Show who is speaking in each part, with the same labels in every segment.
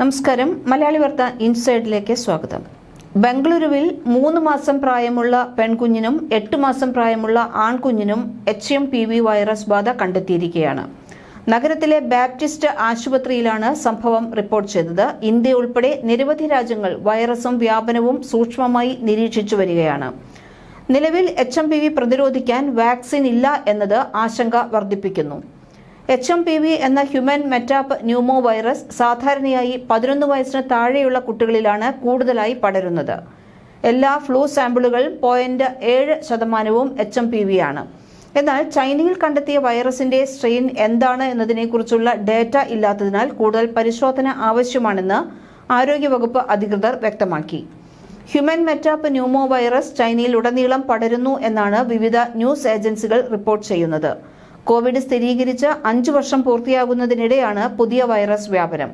Speaker 1: നമസ്കാരം. മലയാളി വാർത്ത ഇൻസൈഡിലേക്ക് സ്വാഗതം. ബംഗളൂരുവിൽ മൂന്ന് മാസം പ്രായമുള്ള പെൺകുഞ്ഞിനും എട്ട് മാസം പ്രായമുള്ള ആൺകുഞ്ഞിനും H M P V virus ബാധ കണ്ടെത്തിയിരിക്കുകയാണ്. നഗരത്തിലെ ബാപ്റ്റിസ്റ്റ് ആശുപത്രിയിലാണ് സംഭവം റിപ്പോർട്ട് ചെയ്തത്. ഇന്ത്യ ഉൾപ്പെടെ നിരവധി രാജ്യങ്ങൾ വൈറസും വ്യാപനവും സൂക്ഷ്മമായി നിരീക്ഷിച്ചു വരികയാണ്. നിലവിൽ എച്ച് പ്രതിരോധിക്കാൻ വാക്സിൻ ഇല്ല എന്നത് ആശങ്ക വർദ്ധിപ്പിക്കുന്നു. എച്ച് എം പി വി എന്ന ഹ്യൂമൻ മെറ്റാപ്പ് ന്യൂമോ വൈറസ് സാധാരണയായി പതിനൊന്ന് വയസ്സിന് താഴെയുള്ള കുട്ടികളിലാണ് കൂടുതലായി പടരുന്നത്. എല്ലാ ഫ്ലൂ സാമ്പിളുകൾ പോയിന്റ് ഏഴ് ശതമാനവും എച്ച് എം പി വി ആണ്. എന്നാൽ ചൈനയിൽ കണ്ടെത്തിയ വൈറസിന്റെ സ്ട്രെയിൻ എന്താണ് എന്നതിനെക്കുറിച്ചുള്ള ഡേറ്റ ഇല്ലാത്തതിനാൽ കൂടുതൽ പരിശോധന ആവശ്യമാണെന്ന് ആരോഗ്യവകുപ്പ് അധികൃതർ വ്യക്തമാക്കി. ഹ്യൂമൻ മെറ്റാപ്പ് ന്യൂമോ വൈറസ് ചൈനയിൽ ഉടനീളം പടരുന്നു എന്നാണ് വിവിധ ന്യൂസ് ഏജൻസികൾ റിപ്പോർട്ട് ചെയ്യുന്നത്. കോവിഡ് സ്ഥിരീകരിച്ച് അഞ്ചു വർഷം പൂർത്തിയാകുന്നതിനിടെയാണ് പുതിയ വൈറസ് വ്യാപനം.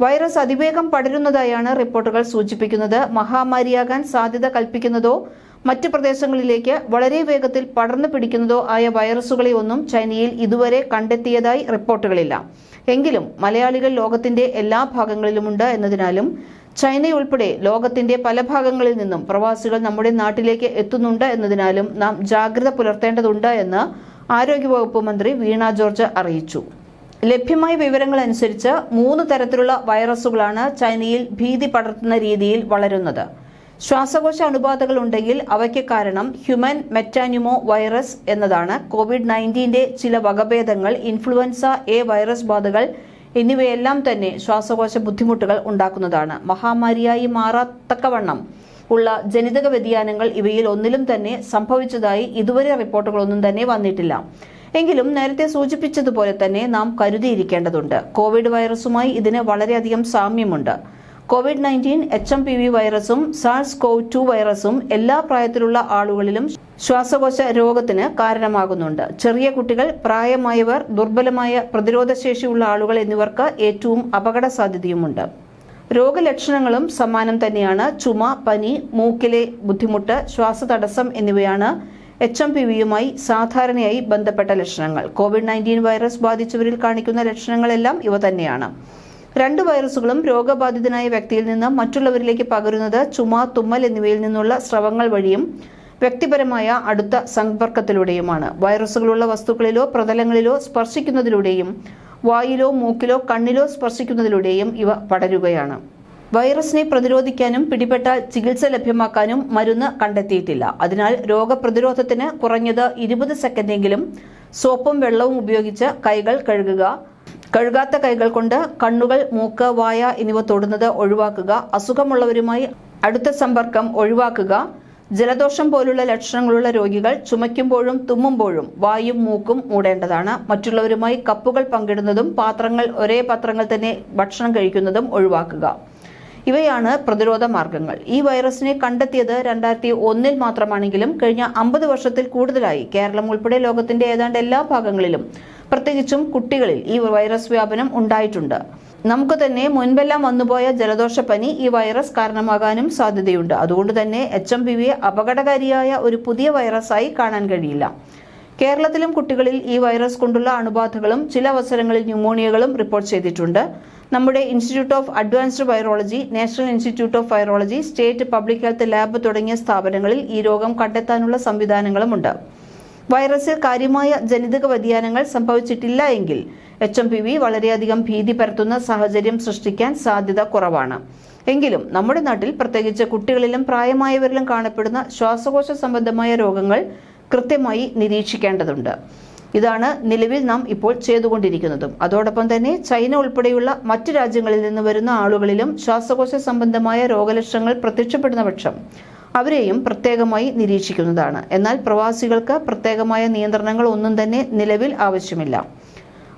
Speaker 1: വൈറസ് അതിവേഗം പടരുന്നതായാണ് റിപ്പോർട്ടുകൾ സൂചിപ്പിക്കുന്നത്. മഹാമാരിയാകാൻ സാധ്യത കൽപ്പിക്കുന്നതോ മറ്റ് പ്രദേശങ്ങളിലേക്ക് വളരെ വേഗത്തിൽ പടർന്നു പിടിക്കുന്നതോ ആയ വൈറസുകളെ ഒന്നും ചൈനയിൽ ഇതുവരെ കണ്ടെത്തിയതായി റിപ്പോർട്ടുകളില്ല. എങ്കിലും മലയാളികൾ ലോകത്തിന്റെ എല്ലാ ഭാഗങ്ങളിലുമുണ്ട് എന്നതിനാലും ചൈനയുൾപ്പെടെ ലോകത്തിന്റെ പല ഭാഗങ്ങളിൽ നിന്നും പ്രവാസികൾ നമ്മുടെ നാട്ടിലേക്ക് എത്തുന്നുണ്ട് എന്നതിനാലും നാം ജാഗ്രത പുലർത്തേണ്ടതുണ്ട് എന്ന് ആരോഗ്യവകുപ്പ് മന്ത്രി വീണ ജോർജ് അറിയിച്ചു. ലഭ്യമായ വിവരങ്ങൾ അനുസരിച്ച് മൂന്ന് തരത്തിലുള്ള വൈറസുകളാണ് ചൈനയിൽ ഭീതി പടർത്തുന്ന രീതിയിൽ വളരുന്നത്. ശ്വാസകോശ അണുബാധകൾ ഉണ്ടെങ്കിൽ അവയ്ക്ക് കാരണം ഹ്യൂമൻ മെറ്റാന്യൂമോ വൈറസ് എന്നതാണ്. കോവിഡ് നയന്റീന്റെ ചില വകഭേദങ്ങൾ ഇൻഫ്ലുവൻസ എ വൈറസ് ബാധകൾ എന്നിവയെല്ലാം തന്നെ ശ്വാസകോശ ബുദ്ധിമുട്ടുകൾ ഉണ്ടാക്കുന്നതാണ്. മഹാമാരിയായി മാറാത്തക്കവണ്ണം ഉള്ള ജനിതക വ്യതിയാനങ്ങൾ ഇവയിൽ ഒന്നിലും തന്നെ സംഭവിച്ചതായി ഇതുവരെ റിപ്പോർട്ടുകളൊന്നും തന്നെ വന്നിട്ടില്ല. എങ്കിലും നേരത്തെ സൂചിപ്പിച്ചതുപോലെ തന്നെ നാം കരുതിയിരിക്കേണ്ടതുണ്ട്. കോവിഡ് വൈറസുമായി ഇതിന് വളരെയധികം സാമ്യമുണ്ട്. Covid nineteen H M P V വൈറസും SARS CoV two വൈറസും എല്ലാ പ്രായത്തിലുള്ള ആളുകളിലും ശ്വാസകോശ രോഗത്തിന് കാരണമാകുന്നുണ്ട്. ചെറിയ കുട്ടികൾ പ്രായമായവർ ദുർബലമായ പ്രതിരോധശേഷിയുള്ള ആളുകൾ എന്നിവർക്ക് ഏറ്റവും അപകട സാധ്യതയുമുണ്ട് രോഗലക്ഷണങ്ങളും സമാനം തന്നെയാണ്. ചുമ പനി മൂക്കിലെ ബുദ്ധിമുട്ട് ശ്വാസതടസ്സം എന്നിവയാണ് എച്ച് എം പി വിയുമായി സാധാരണയായി ബന്ധപ്പെട്ട ലക്ഷണങ്ങൾ. കോവിഡ് നയന്റീൻ വൈറസ് ബാധിച്ചവരിൽ കാണിക്കുന്ന ലക്ഷണങ്ങളെല്ലാം ഇവ തന്നെയാണ്. രണ്ട് വൈറസുകളും രോഗബാധിതനായ വ്യക്തിയിൽ നിന്ന് മറ്റുള്ളവരിലേക്ക് പകരുന്നത് ചുമ തുമ്മൽ എന്നിവയിൽ നിന്നുള്ള സ്രവങ്ങൾ വഴിയും വ്യക്തിപരമായ അടുത്ത സമ്പർക്കത്തിലൂടെയുമാണ്. വൈറസുകളുള്ള വസ്തുക്കളിലോ പ്രതലങ്ങളിലോ സ്പർശിക്കുന്നതിലൂടെയും വായിലോ മൂക്കിലോ കണ്ണിലോ സ്പർശിക്കുന്നതിലൂടെയും ഇവ പടരുകയാണ്. വൈറസിനെ പ്രതിരോധിക്കാനും പിടിപെട്ടാൽ ചികിത്സ ലഭ്യമാക്കാനും മരുന്ന് കണ്ടെത്തിയിട്ടില്ല. അതിനാൽ രോഗപ്രതിരോധത്തിന് കുറഞ്ഞത് ഇരുപത് സെക്കൻഡെങ്കിലും സോപ്പും വെള്ളവും ഉപയോഗിച്ച് കൈകൾ കഴുകുക. കഴുകാത്ത കൈകൾ കൊണ്ട് കണ്ണുകൾ മൂക്ക് വായ എന്നിവ തൊടുന്നത് ഒഴിവാക്കുക. അസുഖമുള്ളവരുമായി അടുത്ത സമ്പർക്കം ഒഴിവാക്കുക. ജലദോഷം പോലുള്ള ലക്ഷണങ്ങളുള്ള രോഗികൾ ചുമയ്ക്കുമ്പോഴും തുമ്മുമ്പോഴും വായും മൂക്കും മൂടേണ്ടതാണ്. മറ്റുള്ളവരുമായി കപ്പുകൾ പങ്കിടുന്നതും പാത്രങ്ങൾ ഒരേ പാത്രങ്ങൾ തന്നെ ഭക്ഷണം കഴിക്കുന്നതും ഒഴിവാക്കുക. ഇവയാണ് പ്രതിരോധ മാർഗങ്ങൾ. ഈ വൈറസിനെ കണ്ടെത്തിയത് രണ്ടായിരത്തി ഒന്നിൽ മാത്രമാണെങ്കിലും കഴിഞ്ഞ അമ്പത് വർഷത്തിൽ കൂടുതലായി. കേരളം ഉൾപ്പെടെ ലോകത്തിന്റെ ഏതാണ്ട് എല്ലാ ഭാഗങ്ങളിലും പ്രത്യേകിച്ചും കുട്ടികളിൽ ഈ വൈറസ് വ്യാപനം ഉണ്ടായിട്ടുണ്ട്. നമുക്ക് തന്നെ മുൻപെല്ലാം വന്നുപോയ ജലദോഷപ്പനി ഈ വൈറസ് കാരണമാകാനും സാധ്യതയുണ്ട്. അതുകൊണ്ട് തന്നെ എച്ച് എം പി വിയെ അപകടകാരിയായ ഒരു പുതിയ വൈറസായി കാണാൻ കഴിയില്ല. കേരളത്തിലും കുട്ടികളിൽ ഈ വൈറസ് കൊണ്ടുള്ള അണുബാധകളും ചില അവസരങ്ങളിൽ ന്യൂമോണിയകളും റിപ്പോർട്ട് ചെയ്തിട്ടുണ്ട്. നമ്മുടെ institute of advanced virology national institute of virology state public health lab തുടങ്ങിയ സ്ഥാപനങ്ങളിൽ ഈ രോഗം കണ്ടെത്താനുള്ള സംവിധാനങ്ങളുമുണ്ട്. വൈറസിൽ കാര്യമായ ജനിതക വ്യതിയാനങ്ങൾ സംഭവിച്ചിട്ടില്ല എങ്കിൽ എച്ച് എം പി വി വളരെയധികം ഭീതി പരത്തുന്ന സാഹചര്യം സൃഷ്ടിക്കാൻ സാധ്യത കുറവാണ്. എങ്കിലും നമ്മുടെ നാട്ടിൽ പ്രത്യേകിച്ച് കുട്ടികളിലും പ്രായമായവരിലും കാണപ്പെടുന്ന ശ്വാസകോശ സംബന്ധമായ രോഗങ്ങൾ കൃത്യമായി നിരീക്ഷിക്കേണ്ടതുണ്ട്. ഇതാണ് നിലവിൽ നാം ഇപ്പോൾ ചെയ്തുകൊണ്ടിരിക്കുന്നതും. അതോടൊപ്പം തന്നെ ചൈന ഉൾപ്പെടെയുള്ള മറ്റു രാജ്യങ്ങളിൽ നിന്ന് വരുന്ന ആളുകളിലും ശ്വാസകോശ സംബന്ധമായ രോഗലക്ഷണങ്ങൾ പ്രത്യക്ഷപ്പെടുന്ന പക്ഷം അവരെയും പ്രത്യേകമായി നിരീക്ഷിക്കുന്നതാണ്. എന്നാൽ പ്രവാസികൾക്ക് പ്രത്യേകമായ നിയന്ത്രണങ്ങൾ ഒന്നും തന്നെ നിലവിൽ ആവശ്യമില്ല.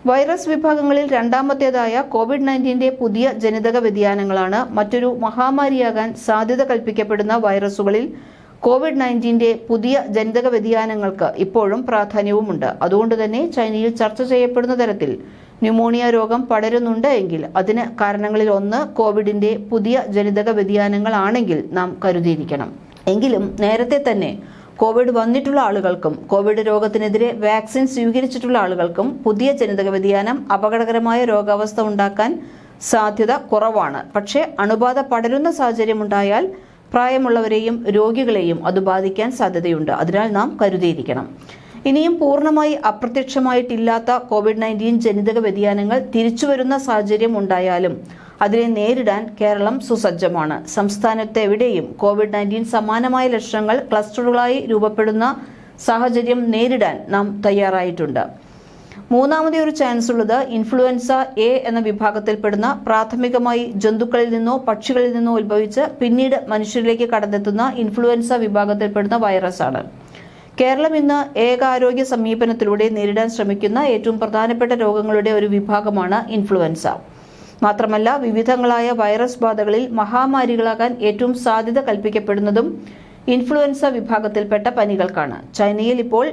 Speaker 1: വൈറസ് വിഭാഗങ്ങളിൽ രണ്ടാമത്തേതായ കോവിഡ് നയന്റീന്റെ പുതിയ ജനിതക വ്യതിയാനങ്ങളാണ് മറ്റൊരു മഹാമാരിയാകാൻ സാധ്യത കൽപ്പിക്കപ്പെടുന്ന വൈറസുകളിൽ കോവിഡ് നയന്റീന്റെ പുതിയ ജനിതക വ്യതിയാനങ്ങൾക്ക് ഇപ്പോഴും പ്രാധാന്യവുമുണ്ട്. അതുകൊണ്ട് തന്നെ ചൈനയിൽ ചർച്ച ചെയ്യപ്പെടുന്ന തരത്തിൽ ന്യൂമോണിയ രോഗം പടരുന്നുണ്ട് എങ്കിൽ അതിന് കാരണങ്ങളിൽ ഒന്ന് കോവിഡിന്റെ പുതിയ ജനിതക വ്യതിയാനങ്ങളാണെങ്കിൽ നാം കരുതിയിരിക്കണം. എങ്കിലും നേരത്തെ തന്നെ കോവിഡ് വന്നിട്ടുള്ള ആളുകൾക്കും കോവിഡ് രോഗത്തിനെതിരെ വാക്സിൻ സ്വീകരിച്ചിട്ടുള്ള ആളുകൾക്കും പുതിയ ജനിതക വ്യതിയാനം അപകടകരമായ രോഗാവസ്ഥ ഉണ്ടാക്കാൻ സാധ്യത കുറവാണ്. പക്ഷേ അണുബാധ പടരുന്ന സാഹചര്യമുണ്ടായാൽ പ്രായമുള്ളവരെയും രോഗികളെയും അത് ബാധിക്കാൻ സാധ്യതയുണ്ട്. അതിനാൽ നാം കരുതിയിരിക്കണം. ഇനിയും പൂർണമായി അപ്രത്യക്ഷമായിട്ടില്ലാത്ത കോവിഡ് നയന്റീൻ ജനിതക വ്യതിയാനങ്ങൾ തിരിച്ചുവരുന്ന സാഹചര്യം ഉണ്ടായാലും അതിനെ നേരിടാൻ കേരളം സുസജ്ജമാണ്. സംസ്ഥാനത്ത് എവിടെയും കോവിഡ് നയന്റീൻ സമാനമായ ലക്ഷണങ്ങൾ ക്ലസ്റ്ററുകളായി രൂപപ്പെടുന്ന സാഹചര്യം നേരിടാൻ നാം തയ്യാറായിട്ടുണ്ട്. മൂന്നാമതേ ഒരു ചാൻസ് ഉള്ളത് ഇൻഫ്ലുവൻസ എ എന്ന വിഭാഗത്തിൽപ്പെടുന്ന പ്രാഥമികമായി ജന്തുക്കളിൽ നിന്നോ പക്ഷികളിൽ നിന്നോ ഉത്ഭവിച്ച് പിന്നീട് മനുഷ്യരിലേക്ക് കടന്നെത്തുന്ന ഇൻഫ്ലുവൻസ വിഭാഗത്തിൽപ്പെടുന്ന വൈറസ് ആണ്. കേരളം ഇന്ന് ഏകാരോഗ്യ സമീപനത്തിലൂടെ നേരിടാൻ ശ്രമിക്കുന്ന ഏറ്റവും പ്രധാനപ്പെട്ട രോഗങ്ങളുടെ ഒരു വിഭാഗമാണ് ഇൻഫ്ലുവൻസ മാത്രമല്ല വിവിധങ്ങളായ വൈറസ് ബാധകളിൽ മഹാമാരികളാകാൻ ഏറ്റവും സാധ്യത കൽപ്പിക്കപ്പെടുന്നതും ഇൻഫ്ലുവൻസ വിഭാഗത്തിൽപ്പെട്ട പനികൾക്കാണ്. ചൈനയിൽ ഇപ്പോൾ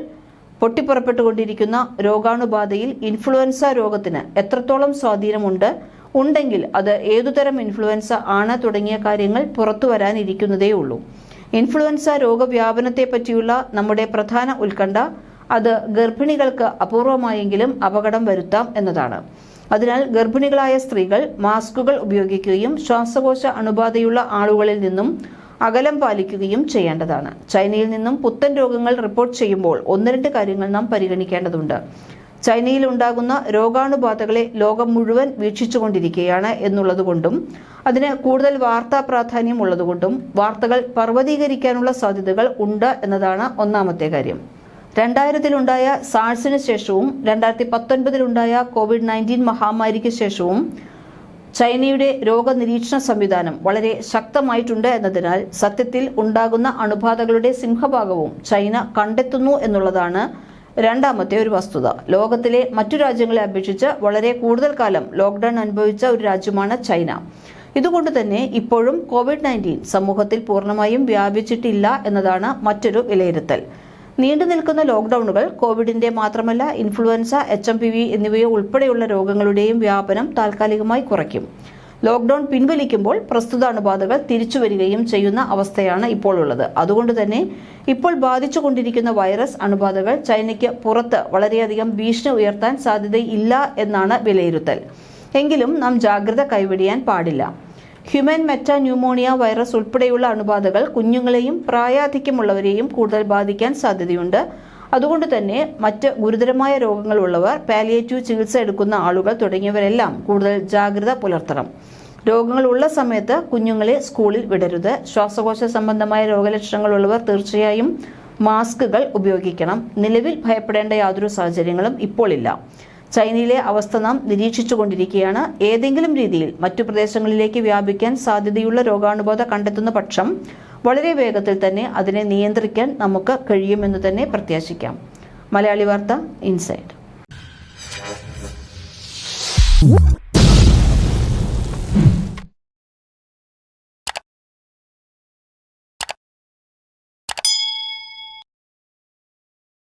Speaker 1: പൊട്ടിപ്പുറപ്പെട്ടുകൊണ്ടിരിക്കുന്ന രോഗാണുബാധയിൽ ഇൻഫ്ലുവൻസ രോഗത്തിന് എത്രത്തോളം സ്വാധീനമുണ്ട്? ഉണ്ടെങ്കിൽ അത് ഏതുതരം ഇൻഫ്ലുവൻസ ആണ് തുടങ്ങിയ കാര്യങ്ങൾ പുറത്തു വരാനിരിക്കുന്നതേയുള്ളൂ ഇൻഫ്ലുവൻസ രോഗവ്യാപനത്തെ പറ്റിയുള്ള നമ്മുടെ പ്രധാന ഉത്കണ്ഠ അത് ഗർഭിണികൾക്ക് അപൂർവമായെങ്കിലും അപകടം വരുത്താം എന്നതാണ്. അതിനാൽ ഗർഭിണികളായ സ്ത്രീകൾ മാസ്കുകൾ ഉപയോഗിക്കുകയും ശ്വാസകോശ അണുബാധയുള്ള ആളുകളിൽ നിന്നും അകലം പാലിക്കുകയും ചെയ്യേണ്ടതാണ്. ചൈനയിൽ നിന്നും പുത്തൻ രോഗങ്ങൾ റിപ്പോർട്ട് ചെയ്യുമ്പോൾ ഒന്ന് രണ്ട് കാര്യങ്ങൾ നാം പരിഗണിക്കേണ്ടതുണ്ട്. ചൈനയിൽ ഉണ്ടാകുന്ന രോഗാണുബാധകളെ ലോകം മുഴുവൻ വീക്ഷിച്ചുകൊണ്ടിരിക്കുകയാണ് എന്നുള്ളതുകൊണ്ടും അതിന് കൂടുതൽ വാർത്താ പ്രാധാന്യം ഉള്ളതുകൊണ്ടും വാർത്തകൾ പർവതീകരിക്കാനുള്ള സാധ്യതകൾ ഉണ്ട് എന്നതാണ് ഒന്നാമത്തെ കാര്യം. രണ്ടായിരത്തിലുണ്ടായ സാഴ്സിന് ശേഷവും രണ്ടായിരത്തി പത്തൊൻപതിലുണ്ടായ കോവിഡ് നയന്റീൻ മഹാമാരിക്ക് ശേഷവും ചൈനയുടെ രോഗനിരീക്ഷണ സംവിധാനം വളരെ ശക്തമായിട്ടുണ്ട് എന്നതിനാൽ സത്യത്തിൽ ഉണ്ടാകുന്ന അണുബാധകളുടെ സിംഹഭാഗവും ചൈന കണ്ടെത്തുന്നു എന്നുള്ളതാണ് രണ്ടാമത്തെ ഒരു വസ്തുത. ലോകത്തിലെ മറ്റു രാജ്യങ്ങളെ അപേക്ഷിച്ച് വളരെ കൂടുതൽ കാലം ലോക്ക്ഡൌൺ അനുഭവിച്ച ഒരു രാജ്യമാണ് ചൈന. ഇതുകൊണ്ട് തന്നെ ഇപ്പോഴും കോവിഡ് നയന്റീൻ സമൂഹത്തിൽ പൂർണമായും വ്യാപിച്ചിട്ടില്ല എന്നതാണ് മറ്റൊരു വിലയിരുത്തൽ. നീണ്ടു നിൽക്കുന്ന ലോക്ക്ഡൌണുകൾ കോവിഡിന്റെ മാത്രമല്ല influenza H M P V എന്നിവയെ ഉൾപ്പെടെയുള്ള രോഗങ്ങളുടെയും വ്യാപനം താൽക്കാലികമായി കുറയ്ക്കും. ലോക്ക്ഡൌൺ പിൻവലിക്കുമ്പോൾ പ്രസ്തുത അണുബാധകൾ തിരിച്ചു വരികയും ചെയ്യുന്ന അവസ്ഥയാണ് ഇപ്പോൾ ഉള്ളത്. അതുകൊണ്ട് തന്നെ ഇപ്പോൾ ബാധിച്ചുകൊണ്ടിരിക്കുന്ന വൈറസ് അണുബാധകൾ ചൈനയ്ക്ക് പുറത്ത് വളരെയധികം ഭീഷണി ഉയർത്താൻ സാധ്യതയില്ല എന്നാണ് വിലയിരുത്തൽ. എങ്കിലും നാം ജാഗ്രത കൈവെടിയാൻ പാടില്ല. ഹ്യൂമൻ മെറ്റ ന്യൂമോണിയ വൈറസ് ഉൾപ്പെടെയുള്ള അണുബാധകൾ കുഞ്ഞുങ്ങളെയും പ്രായാധിക്യമുള്ളവരെയും കൂടുതൽ ബാധിക്കാൻ സാധ്യതയുണ്ട്. അതുകൊണ്ട് തന്നെ മറ്റ് ഗുരുതരമായ രോഗങ്ങളുള്ളവർ പാലിയേറ്റീവ് ചികിത്സ എടുക്കുന്ന ആളുകൾ തുടങ്ങിയവരെല്ലാം കൂടുതൽ ജാഗ്രത പുലർത്തണം. രോഗങ്ങളുള്ള സമയത്ത് കുഞ്ഞുങ്ങളെ സ്കൂളിൽ വിടരുത്. ശ്വാസകോശ സംബന്ധമായ രോഗലക്ഷണങ്ങളുള്ളവർ തീർച്ചയായും മാസ്കുകൾ ഉപയോഗിക്കണം. നിലവിൽ ഭയപ്പെടേണ്ട യാതൊരു സാഹചര്യങ്ങളും ഇപ്പോൾ ഇല്ല. ചൈനയിലെ അവസ്ഥ നാം നിരീക്ഷിച്ചുകൊണ്ടിരിക്കുകയാണ്. ഏതെങ്കിലും രീതിയിൽ മറ്റു പ്രദേശങ്ങളിലേക്ക് വ്യാപിക്കാൻ സാധ്യതയുള്ള രോഗാണുബാധ കണ്ടെത്തുന്ന പക്ഷം വളരെ വേഗത്തിൽ തന്നെ അതിനെ നിയന്ത്രിക്കാൻ നമുക്ക് കഴിയുമെന്ന് തന്നെ പ്രത്യാശിക്കാം. മലയാളി വാർത്ത ഇൻസൈഡ്.